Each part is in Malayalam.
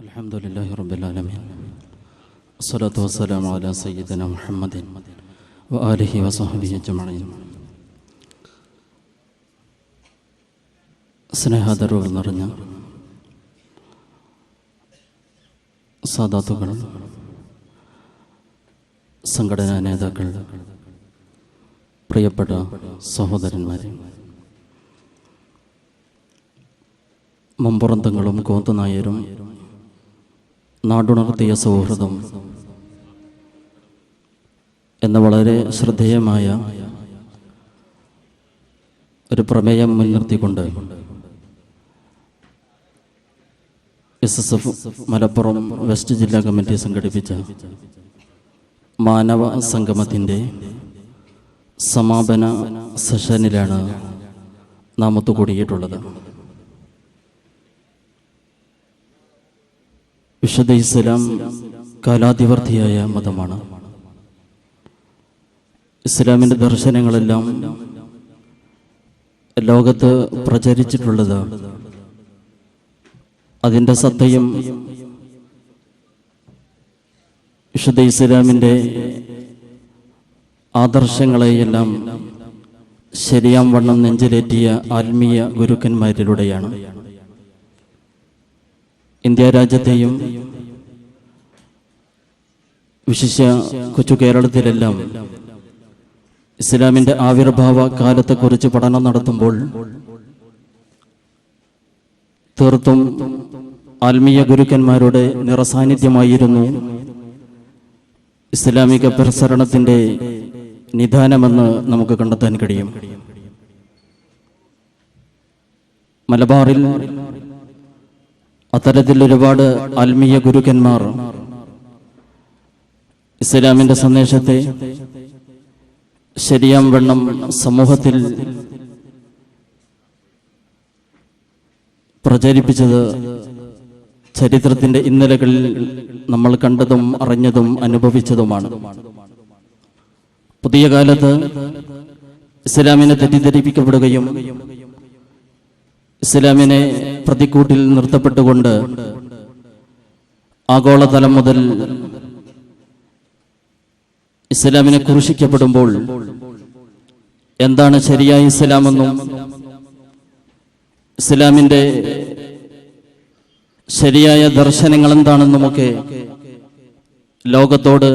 الحمد لله رب العالمين الصلاة والسلام على سيدنا محمد وآله وصحبه أجمعين സ്നേഹാദരവുകൾ നിറഞ്ഞ സാധാത്തുക്കൾ സംഘടനാ നേതാക്കൾ പ്രിയപ്പെട്ട സഹോദരന്മാരെ മമ്പുറന്തങ്ങളും കോത്തുനായരും നാടുണർത്തിയ സൗഹൃദം എന്ന വളരെ ശ്രദ്ധേയമായ ഒരു പ്രമേയം മുൻനിർത്തിക്കൊണ്ട് S S F Malappuram west ജില്ലാ കമ്മിറ്റി സംഘടിപ്പിച്ച മാനവ സംഗമത്തിന്റെ സമാപന സെഷനിലാണ് നാം ഒത്തുകൂടിയിട്ടുള്ളത്. വിശുദ്ധ ഇസ്ലാം കാലാതിവർത്തിയായ മതമാണ്. ഇസ്ലാമിന്റെ ദർശനങ്ങളെല്ലാം ലോകത്ത് പ്രചരിച്ചിട്ടുള്ളത്. അതിന്റെ സത്തയും വിശുദ്ധ ഇസ്ലാമിന്റെ ആദർശങ്ങളെയെല്ലാം ശരിയാം വണ്ണം നെഞ്ചിലേറ്റിയ ആത്മീയ ഗുരുക്കന്മാരിലൂടെയാണ്. ഇന്ത്യ രാജ്യത്തെയും വിശിഷ്യ കൊച്ചു കേരളത്തിലെല്ലാം ഇസ്ലാമിന്റെ ആവിർഭാവ കാലത്തെക്കുറിച്ച് പഠനം നടത്തുമ്പോൾ തീർത്തും ആത്മീയ ഗുരുക്കന്മാരുടെ നിറസാന്നിധ്യമായിരുന്നു ഇസ്ലാമിക പ്രസരണത്തിന്റെ നിദാനമെന്ന് നമുക്ക് കണ്ടെത്താൻ കഴിയും. മലബാറിൽ അത്തരത്തിൽ ഒരുപാട് ആത്മീയ ഗുരുക്കന്മാർ ഇസ്ലാമിന്റെ സന്ദേശത്തെ ശരിയാം വണ്ണം സമൂഹത്തിൽ പ്രചരിപ്പിച്ചത് ചരിത്രത്തിന്റെ ഇന്നലകളിൽ നമ്മൾ കണ്ടതും അറിഞ്ഞതും അനുഭവിച്ചതുമാണ്. പുതിയ കാലത്ത് ഇസ്ലാമിനെ തെറ്റിദ്ധരിപ്പിക്കപ്പെടുകയും ഇസ്ലാമിനെ പ്രതിക്കൂട്ടിൽ നിർത്തപ്പെട്ടുകൊണ്ട് ആഗോളതലം മുതൽ ഇസ്ലാമിനെ കുറിശിക്കപ്പെടുമ്പോൾ എന്താണ് ശരിയായ ഇസ്ലാമെന്നും ഇസ്ലാമിന്റെ ശരിയായ ദർശനങ്ങൾ എന്താണെന്നുമൊക്കെ ലോകത്തോട്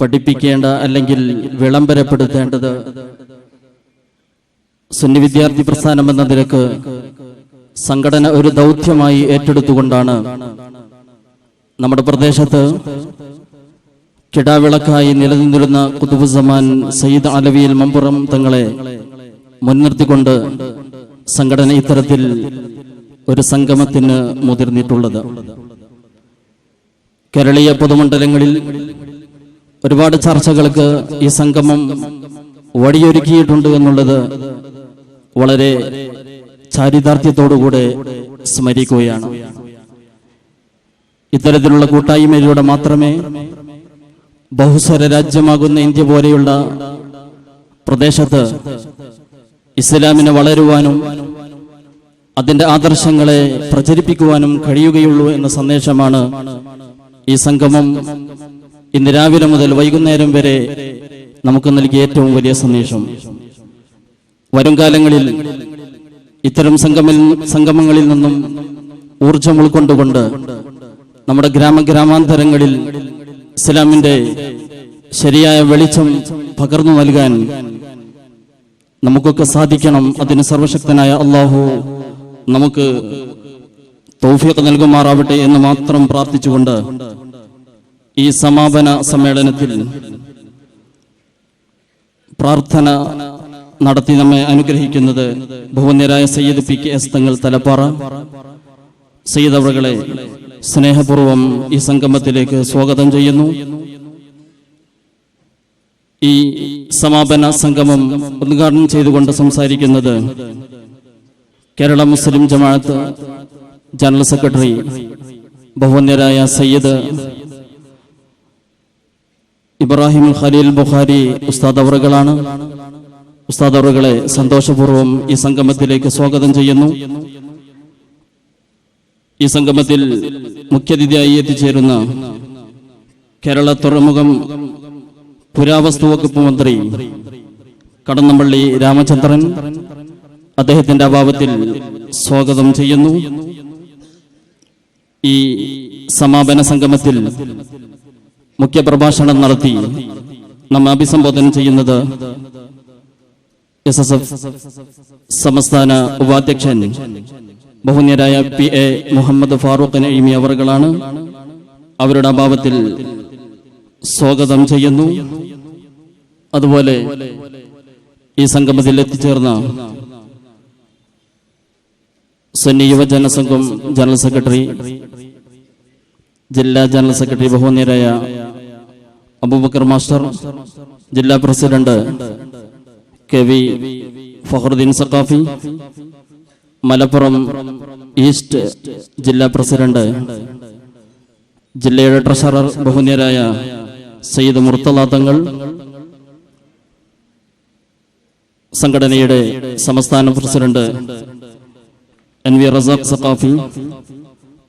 പഠിപ്പിക്കേണ്ട അല്ലെങ്കിൽ വിളംബരപ്പെടുത്തേണ്ടത് സുന്നി വിദ്യാർത്ഥി പ്രസ്ഥാനം എന്ന നിലയ്ക്ക് സംഘടന ഒരു ദൗത്യമായി ഏറ്റെടുത്തുകൊണ്ടാണ് നമ്മുടെ പ്രദേശത്ത് കിടാവിളക്കായി നിലനിന്നിരുന്ന കുതുബുസമാൻ സയ്യിദ് അലവിയിൽ മമ്പുറം തങ്ങളെ മുൻനിർത്തിക്കൊണ്ട് സംഘടന ഇത്തരത്തിൽ ഒരു സംഗമത്തിന് മുതിർന്നിട്ടുള്ളത്. കേരളീയ പൊതുമണ്ഡലങ്ങളിൽ ഒരുപാട് ചർച്ചകൾക്ക് ഈ സംഗമം വഴിയൊരുക്കിയിട്ടുണ്ട് എന്നുള്ളത് വളരെ ചാരിതാർത്ഥ്യത്തോടുകൂടെ സ്മരിക്കുകയാണ്. ഇത്തരത്തിലുള്ള കൂട്ടായ്മയിലൂടെ മാത്രമേ ബഹുസ്വര രാജ്യമാകുന്ന ഇന്ത്യ പോലെയുള്ള പ്രദേശത്ത് ഇസ്ലാമിനെ വളരുവാനും അതിന്റെ ആദർശങ്ങളെ പ്രചരിപ്പിക്കുവാനും കഴിയുകയുള്ളൂ എന്ന സന്ദേശമാണ് ഈ സംഗമം ഇന്ന് രാവിലെ മുതൽ വൈകുന്നേരം വരെ നമുക്ക് നൽകിയ ഏറ്റവും വലിയ സന്ദേശം. വരും കാലങ്ങളിൽ ഇത്തരം സംഗമിൽ സംഗമങ്ങളിൽ നിന്നും ഊർജം ഉൾക്കൊണ്ടുകൊണ്ട് നമ്മുടെ ഗ്രാമ ഗ്രാമാന്തരങ്ങളിൽ ഇസ്ലാമിന്റെ ശരിയായ വെളിച്ചം പകർന്നു നൽകാൻ നമുക്കൊക്കെ സാധിക്കണം. അതിന് സർവശക്തനായ അള്ളാഹു നമുക്ക് തൗഫീഖ് നൽകുമാറാവട്ടെ എന്ന് മാത്രം പ്രാർത്ഥിച്ചുകൊണ്ട് ഈ സമാപന സമ്മേളനത്തിൽ പ്രാർത്ഥന നടത്തി നമ്മെ അനുഗ്രഹിക്കുന്നത് ബഹുനേരായ Sayyid P K S Thangal Thalappara. Sayyid അവളെ സ്നേഹപൂർവം ഈ സംഗമത്തിലേക്ക് സ്വാഗതം ചെയ്യുന്നു. ഈ സമാപന സംഗമം ഉദ്ഘാടനം ചെയ്തുകൊണ്ട് സംസാരിക്കുന്നത് കേരള മുസ്ലിം ജമാഅത്ത് ജനറൽ സെക്രട്ടറി ബഹുനേരായ സയ്യിദ് ഇബ്രാഹിം ഖലീൽ ബുഖാരി ഉസ്താദ് അവറുകളാണ്. ഉസ്താദ് അവറുകളെ സന്തോഷപൂർവം ഈ സംഗമത്തിലേക്ക് സ്വാഗതം ചെയ്യുന്നു. ഈ സംഗമത്തിൽ മുഖ്യാതിഥിയായി എത്തിച്ചേരുന്ന കേരള തുറമുഖം പുരാവസ്തു വകുപ്പ് മന്ത്രി കടന്നപ്പള്ളി രാമചന്ദ്രൻ അദ്ദേഹത്തിന്റെ അഭാവത്തിൽ സ്വാഗതം ചെയ്യുന്നു. ഈ സമാപന സംഗമത്തിൽ മുഖ്യപ്രഭാഷണം നടത്തി നമ്മെ അഭിസംബോധന ചെയ്യുന്നത് എസ് എസ് എഫ് സംസ്ഥാന ഉപാധ്യക്ഷൻ ബഹുന്യരായ പി എ മുഹമ്മദ് ഫാറൂഖ് നഈമി അവറുകളാണ് അവരുടെ അഭാവത്തിൽ സ്വാഗതം ചെയ്യുന്നു. അതുപോലെ ഈ സംഗമത്തിൽ എത്തിച്ചേർന്ന സുന്നി യുവജന സംഘം ജനറൽ സെക്രട്ടറി ജില്ലാ ജനറൽ സെക്രട്ടറി ബഹുനീരായ അബൂബക്കർ മാസ്റ്റർ ജില്ലാ president K V Fakhruddin Saqafi Malappuram east ജില്ലാ പ്രസിഡന്റ് ജില്ലയുടെ ട്രഷറർ ബഹുനീയരായ സയ്യിദ് മുർത്തല തങ്ങൾ സംഘടനയുടെ സംസ്ഥാന president N V Razak Saqafi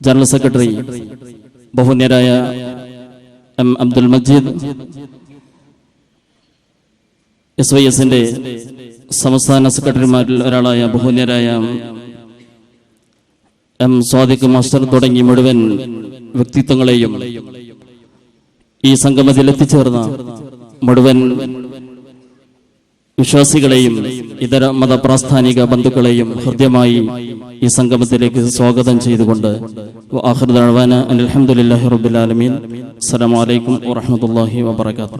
general secretary ബഹുനീയരായ M Abdul Majeed S Y എസിന്റെ സംസ്ഥാന സെക്രട്ടറിമാരിൽ ഒരാളായ ബഹുന്യരായ എം സ്വാദിഖ് മാസ്റ്റർ തുടങ്ങി മുഴുവൻ വ്യക്തിത്വങ്ങളെയും ഈ സംഗമത്തിൽ എത്തിച്ചേർന്ന മുഴുവൻ വിശ്വാസികളെയും ഇതര മതപ്രാസ്ഥാനിക ബന്ധുക്കളെയും ഹൃദ്യമായി ഈ സംഗമത്തിലേക്ക് സ്വാഗതം ചെയ്തുകൊണ്ട് അലഹമുല്ലാഹി റബുലാലമീൻ അസ്സലാമലൈക്കും വാഹമത്തല്ലാഹി വാബർക്കാത്തു